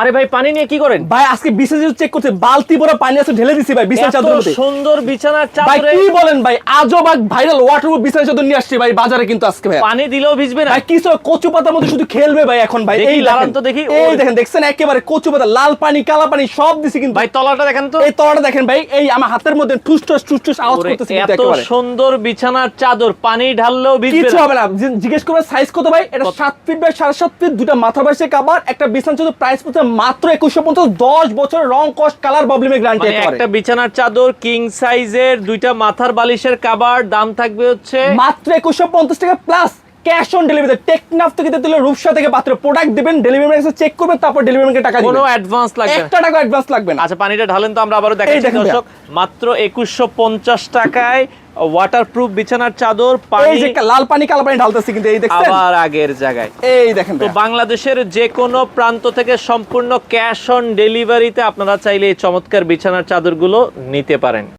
আরে ভাই পানি নিয়ে কি করেন? ভাই আজকে বিছানা চেক করতে বালতি ভরা পানি আছে ঢেলে দিছি ভাই বিছানা চাদর মধ্যে সুন্দর বিছানার ভাই চাদরে কি বলেন ভাই আজব এক ভাইরাল ওয়াটারপ্রুফ বিছানা চাদর নিয়ে আসছি ভাই বাজারে কিন্তু আজকে ভাই। পানি দিলেও ভিজবে না। ভাই কিছু কচু পাতার মধ্যে শুধু খেলবে ভাই এখন ভাই এই লাগান তো দেখি। এই। দেখেন দেখছেন? একেবারে কচু পাতা লাল পানি কালা পানি সব দিছি কিন্তু। ভাই তলাটা দেখেন তো। এই তলাটা দেখেন ভাই এই আমার হাতের মধ্যে ঠুস ঠুস ঠুস ঠুস আওয়াজ করতেছে কিন্তু এত সুন্দর বিছানার চাদর পানি ঢাললেও ভিজবে কিছু হবে না জিজ্ঞেস করবে সাইজ কত ভাই? এটা কত? সাত ফিট বাই সাড়ে সাত ফিট দুটো মাথা বাসে কাবার একটা বিছানা চাদর প্রাইস পড়ছে মাত্র একুশশো পঞ্চাশ দশ বছর রং কস্ট কালার প্রবলেমে গ্যারান্টি মানে একটা বিছানার চাদর কিং সাইজের দুইটা মাথার বালিশের কাবার দাম থাকবে হচ্ছে মাত্র একুশশো পঞ্চাশ টাকা plus cash on delivery Teknaf থেকে দিলে রূপসা থেকে পাত্র প্রোডাক্ট দিবেন ডেলিভারি ম্যান চেক করবেন তারপর ডেলিভারি ম্যানকে টাকা দিবেন। কোনো অ্যাডভান্স লাগবে একটা টাকা অ্যাডভান্স লাগবে না। আচ্ছা পানিটা ঢালেন তো আমরা আবারও দেখাচ্ছি দর্শক মাত্র একুশশো পঞ্চাশ টাকায় ওয়াটারপ্রুফ বিছানার চাদর পানি। এই যে লাল পানি কালো পানি ঢালতেছি কিন্তু এই দেখছেন? আবার আগের জায়গায়। এই দেখেন তো বাংলাদেশের যে কোনো প্রান্ত থেকে সম্পূর্ণ ক্যাশ অন ডেলিভারিতে আপনারা চাইলে এই চমৎকার বিছানার চাদরগুলো নিতে পারেন।